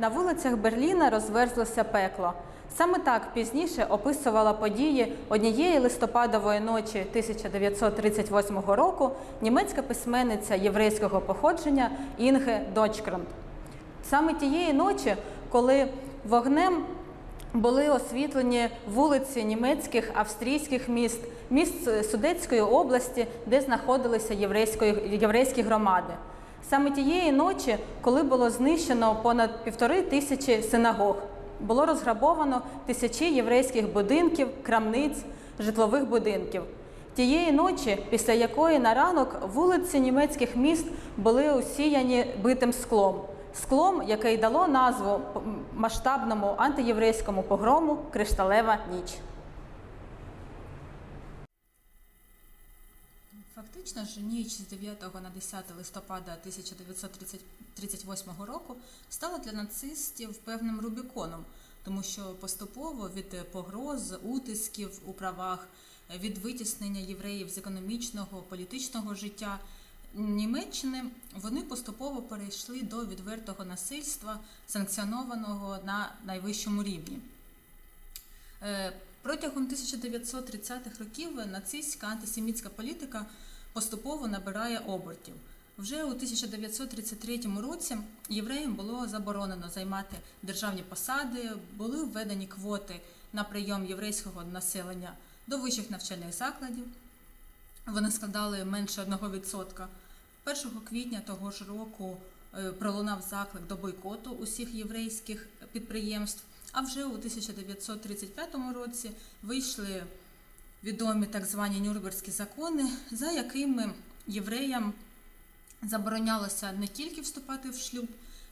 На вулицях Берліна розверзлося пекло. Саме так пізніше описувала події однієї листопадової ночі 1938 року німецька письменниця єврейського походження Інге Дочкранд. Саме тієї ночі, коли вогнем були освітлені вулиці німецьких, австрійських міст, міст Судетської області, де знаходилися єврейські громади. Саме тієї ночі, коли було знищено понад півтори тисячі синагог, було розграбовано тисячі єврейських будинків, крамниць, житлових будинків. Тієї ночі, після якої на ранок вулиці німецьких міст були усіяні битим склом. Склом, яке й дало назву масштабному антиєврейському погрому Кришталева ніч. Фактично ж ніч з 9 на 10 листопада 1938 року стала для нацистів певним рубіконом, тому що поступово від погроз, утисків у правах, від витіснення євреїв з економічного, політичного життя Німеччини вони поступово перейшли до відвертого насильства, санкціонованого на найвищому рівні. Е, Протягом 1930-х років нацистська антисемітська політика поступово набирає обертів. Вже у 1933 році євреям було заборонено займати державні посади, були введені квоти на прийом єврейського населення до вищих навчальних закладів. Вони складали менше 1%. 1 квітня того ж року е, пролунав заклик до бойкоту усіх єврейських підприємств. А вже у 1935 році вийшли відомі так звані Нюрнберзькі закони, за якими євреям заборонялося не тільки вступати в шлюб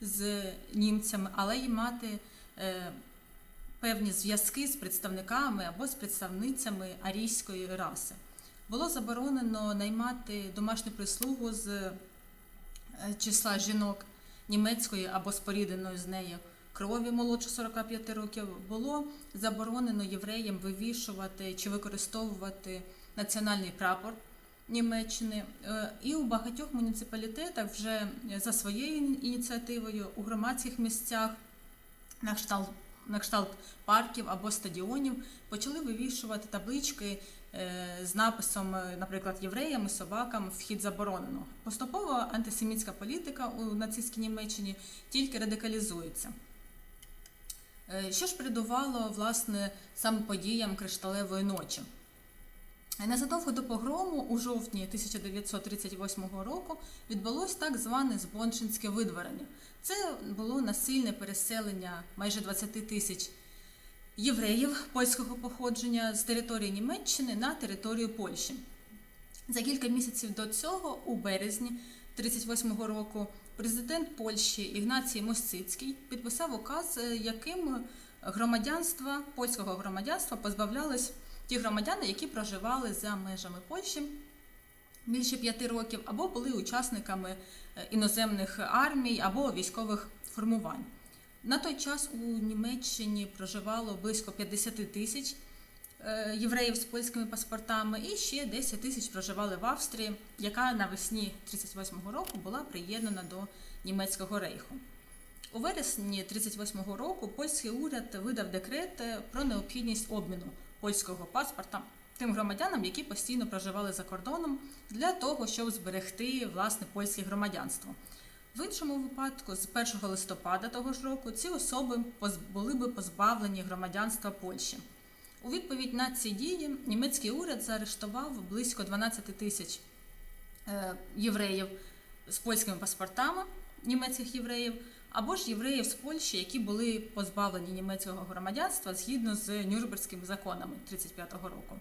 з німцями, але й мати е, певні зв'язки з представниками або з представницями арійської раси. Було заборонено наймати домашню прислугу з е, числа жінок німецької або спорідненої з нею крові молодше 45 років. Було заборонено євреям вивішувати чи використовувати національний прапор Німеччини. Е, І у багатьох муніципалітетах вже за своєю ініціативою у громадських місцях на кшталт на кшталт парків або стадіонів почали вивішувати таблички е, з написом, е, наприклад, євреям і собакам вхід заборонено. Поступово антисемітська політика у нацистській Німеччині тільки радикалізується. Е, Що ж передувало власне саме подіям кришталевої ночі? Незадовго до погрому у жовтні 1938 року відбулось так зване збончинське видворення. Це було насильне переселення майже 20 тисяч євреїв польського походження з території Німеччини на територію Польщі. За кілька місяців до цього, у березні 1938 року, президент Польщі Ігнацій Мосцицький підписав указ, яким громадянства польського громадянства позбавлялись ті громадяни, які проживали за межами Польщі більше п'яти років, або були учасниками іноземних армій або військових формувань. На той час у Німеччині проживало близько 50 тисяч е, євреїв з польськими паспортами, і ще 10 тисяч проживали в Австрії, яка навесні 38-го року була приєднана до німецького рейху. У вересні 38-го року польський уряд видав декрет е, про необхідність обміну польського паспорта тим громадянам, які постійно проживали за кордоном, для того, щоб зберегти власне польське громадянство. В іншому випадку, з 1 листопада того ж року, ці особи були би позбавлені громадянства Польщі. У відповідь на ці дії німецький уряд заарештував близько 12 тисяч е, євреїв з польськими паспортами, німецьких євреїв, або ж євреїв з Польщі, які були позбавлені німецького громадянства згідно з Нюрнберзькими законами 35-го року.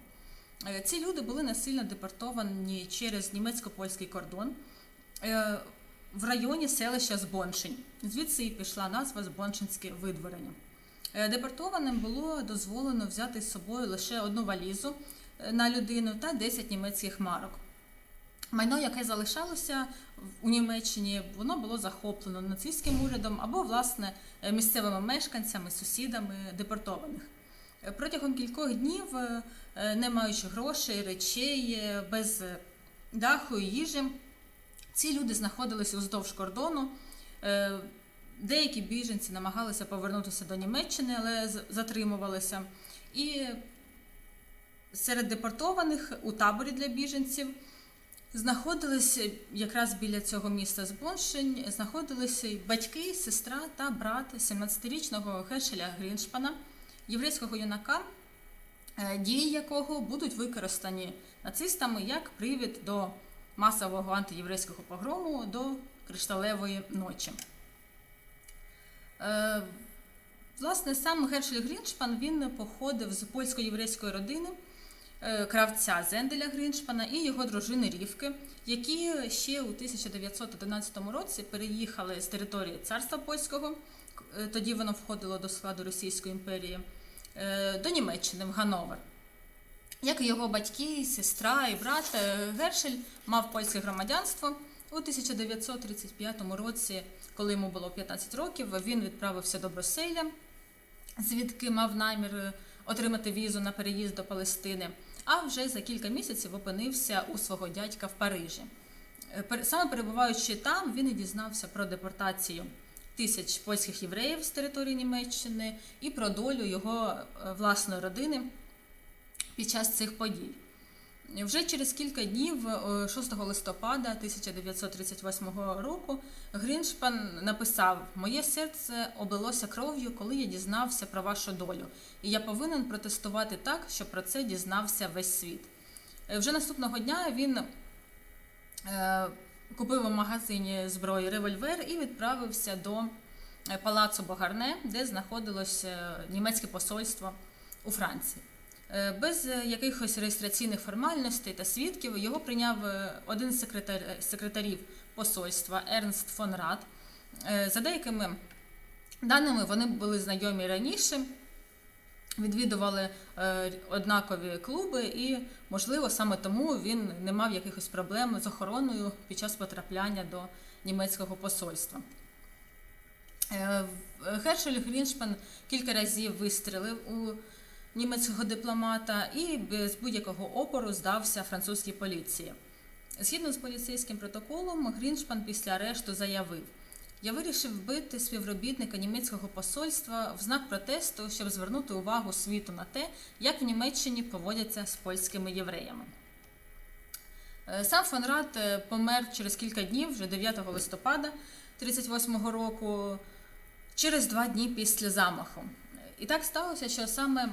Е, Ці люди були насильно депортовані через німецько-польський кордон е, в районі селища Збоншень. Звідси і пішла назва Збоншинське видворення. Е, Депортованим було дозволено взяти з собою лише одну валізу на людину та 10 німецьких марок. Майно, яке залишалося у Німеччині, воно було захоплено нацистським урядом або, власне, місцевими мешканцями, сусідами депортованих. Протягом кількох днів, не маючи грошей, речей, без даху і їжі, ці люди знаходилися уздовж кордону, Деякі біженці намагалися повернутися до Німеччини, але затримувалися. І серед депортованих у таборі для біженців знаходилися якраз біля цього міста Збоншень, знаходилися батьки, сестра та брат 17-річного Хешеля Гріншпана, єврейського юнака, е, дії якого будуть використані нацистами як привід до масового антиєврейського погрому до кришталевої ночі. Е, Власне, сам Гершель Гріншпан він походив з польсько-єврейської родини е, кравця Зенделя Гріншпана і його дружини Рівки, які ще у 1911 році переїхали з території царства польського, е, тоді воно входило до складу Російської імперії, до Німеччини в Гановер. Як і його батьки, сестра і брат, Гершель мав польське громадянство. У 1935 році, коли йому було 15 років, він відправився до Брюсселя, звідки мав намір е, отримати візу на переїзд до Палестини. А вже за кілька місяців опинився у свого дядька в Парижі. Е, Саме перебуваючи там, він і дізнався про депортацію тисяч польських євреїв з території Німеччини і про долю його е, власної родини під час цих подій. Вже через кілька днів, е, 6 листопада 1938 року, Гріншпан написав: Моє серце облилося кров'ю, коли я дізнався про вашу долю, і я повинен протестувати так, щоб про це дізнався весь світ. Е, Вже наступного дня він е, купив у магазині зброї револьвер і відправився до е, палацу Богарне, де знаходилось е, німецьке посольство у Франції. Е, Без е, якихось реєстраційних формальностей та свідків його прийняв е, один з секретар... секретарів посольства Ернст фон Рад. За деякими даними вони були знайомі раніше, відвідували однакові клуби, і, можливо, саме тому він не мав якихось проблем з охороною під час потрапляння до німецького посольства. Гершель Гріншпан кілька разів вистрелив у німецького дипломата і без будь-якого опору здався французькій поліції. Згідно з поліцейським протоколом, Гріншпан після арешту заявив: Я вирішив вбити співробітника німецького посольства в знак протесту, щоб звернути увагу світу на те, як в Німеччині поводяться з польськими євреями. Е, Сам фон Рад е, помер через кілька днів, вже 9 листопада 1938 року, через два дні після замаху. І так сталося, що саме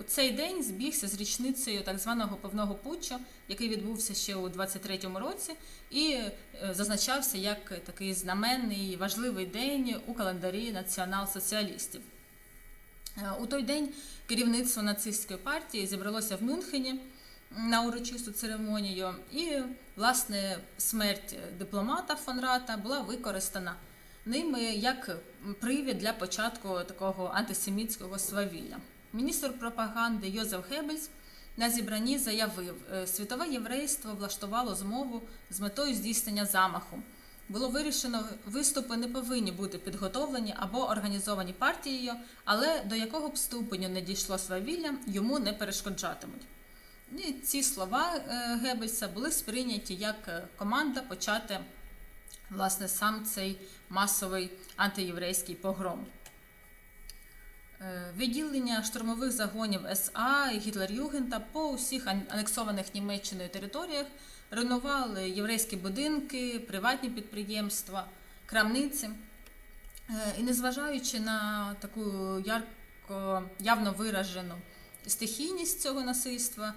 у цей день збігся з річницею так званого певного путчу, який відбувся ще у 23-му році, і е, зазначався як такий знаменний важливий день у календарі націонал-соціалістів. Е, У той день керівництво нацистської партії зібралося в Мюнхені на урочисту церемонію, і власне смерть дипломата фон Рата була використана ними як привід для початку такого антисемітського свавілля. Міністр пропаганди Йозеф Геббельс на зібранні заявив, «Е, світове єврейство влаштувало змову з метою здійснення замаху. Було вирішено, виступи не повинні бути підготовлені або організовані партією, але до якого б ступеню не дійшло свавілля, йому не перешкоджатимуть. І ці слова е, Геббельса були сприйняті як е, команда почати власне сам цей масовий антиєврейський погром. Е, Відділення штурмових загонів СА і Гітлер-Югента по усіх ан- анексованих Німеччиною територіях руйнували єврейські будинки, приватні підприємства, крамниці. Е, І незважаючи на таку ярко, явно виражену стихійність цього насильства,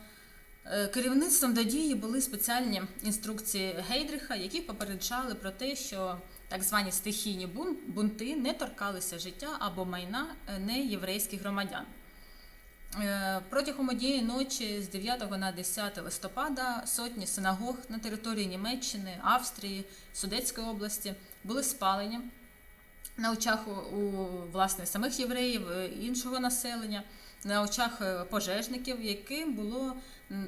е, керівництвом до дії були спеціальні інструкції Гейдріха, які попереджали про те, що так звані стихійні бунти не торкалися життя або майна е, неєврейських громадян. Е, Протягом однієї ночі з 9 на 10 листопада сотні синагог на території Німеччини, Австрії, Судетської області були спалені на очах у власне самих євреїв, е, іншого населення, на очах е, пожежників, яким було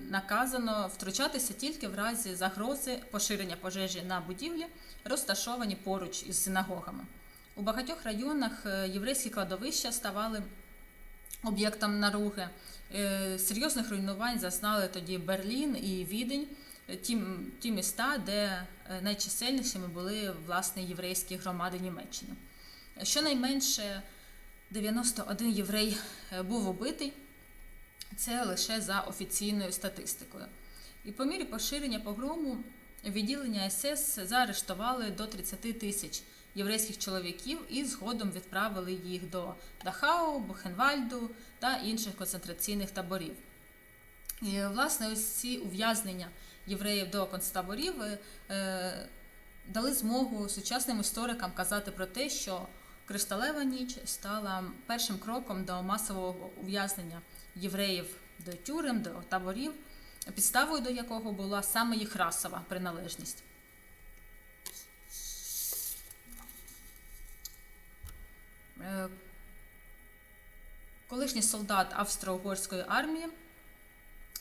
наказано втручатися тільки в разі загрози поширення пожежі на будівлі, розташовані поруч із синагогами. У багатьох районах е, єврейські кладовища ставали об'єктом наруги. Е, Серйозних руйнувань зазнали тоді Берлін і Відень, ті, ті міста, де найчисельнішими були власне єврейські громади Німеччини. Щонайменше 91 єврей е, був убитий. Це лише за офіційною статистикою. І по мірі поширення погрому відділення СС заарештували до 30 тисяч єврейських чоловіків і згодом відправили їх до Дахау, Бухенвальду та інших концентраційних таборів. І, власне, ось ці ув'язнення євреїв до концтаборів е, дали змогу сучасним історикам казати про те, що Кришталева ніч стала першим кроком до масового ув'язнення євреїв до тюрем, до таборів, підставою до якого була саме їх расова приналежність. Е, Колишній солдат Австро-Угорської армії,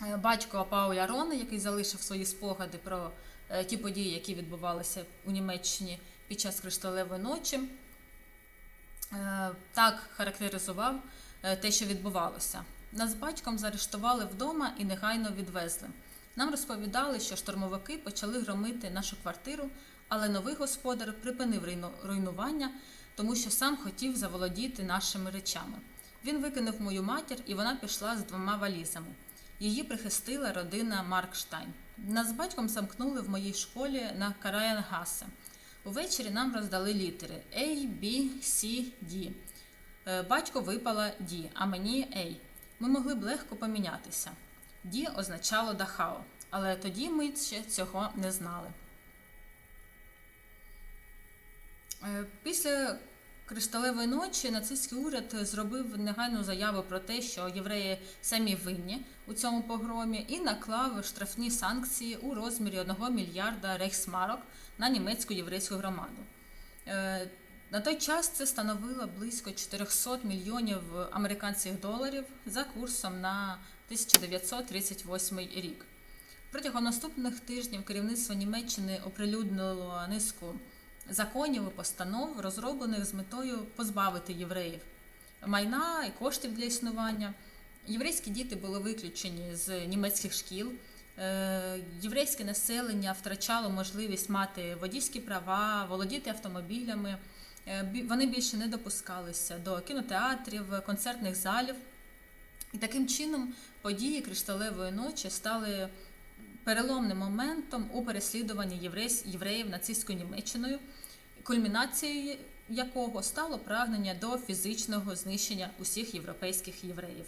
е, батько Пауля Рони, який залишив свої спогади про е, ті події, які відбувалися у Німеччині під час кришталевої ночі, так характеризував е, те, що відбувалося. Нас батьком заарештували вдома і негайно відвезли. Нам розповідали, що штурмовики почали громити нашу квартиру, але новий господар припинив руйнування, тому що сам хотів заволодіти нашими речами. Він викинув мою матір, і вона пішла з двома валізами. Її прихистила родина Маркштайн. Нас з батьком замкнули в моїй школі на Караянгассе. Увечері нам роздали літери A, B, C, D. Е, Батько випала D, а мені A. Ми могли б легко помінятися. D означало Дахао, але тоді ми ще цього не знали. Е, Після кришталевої ночі нацистський уряд зробив негайну заяву про те, що євреї самі винні у цьому погромі, і наклав штрафні санкції у розмірі 1 мільярда рейхсмарок на німецьку єврейську громаду. Е, На той час це становило близько 400 мільйонів американських доларів за курсом на 1938 рік. Протягом наступних тижнів керівництво Німеччини оприлюднило низку законів і постанов, розроблених з метою позбавити євреїв майна і коштів для існування. Єврейські діти були виключені з німецьких шкіл. Е, Єврейське населення втрачало можливість мати водійські права, володіти автомобілями. Е, Вони більше не допускалися до кінотеатрів, концертних залів. І таким чином події кришталевої ночі стали переломним моментом у переслідуванні євреїв нацистською Німеччиною, кульмінацією якого стало прагнення до фізичного знищення усіх європейських євреїв.